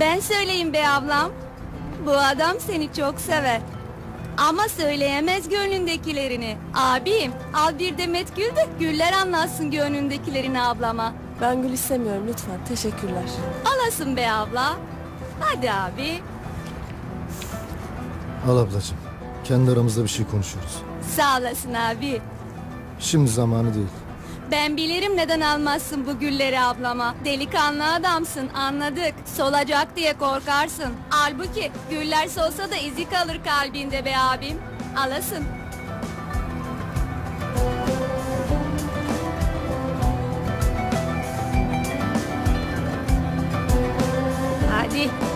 Ben söyleyeyim be ablam. Bu adam seni çok sever. Ama söyleyemez gönlündekilerini. Abim al bir demet gül de güller anlatsın gönlündekilerini ablama. Ben gül istemiyorum lütfen. Teşekkürler. Alasın be abla. Hadi abi. Al ablacığım. Kendi aramızda bir şey konuşuyoruz. Sağ olasın abi. Şimdi zamanı değil. Ben bilirim neden almazsın bu gülleri ablama. Delikanlı adamsın anladık. Solacak diye korkarsın. Halbuki güller solsa da izi kalır kalbinde be abim. Alasın. Hadi.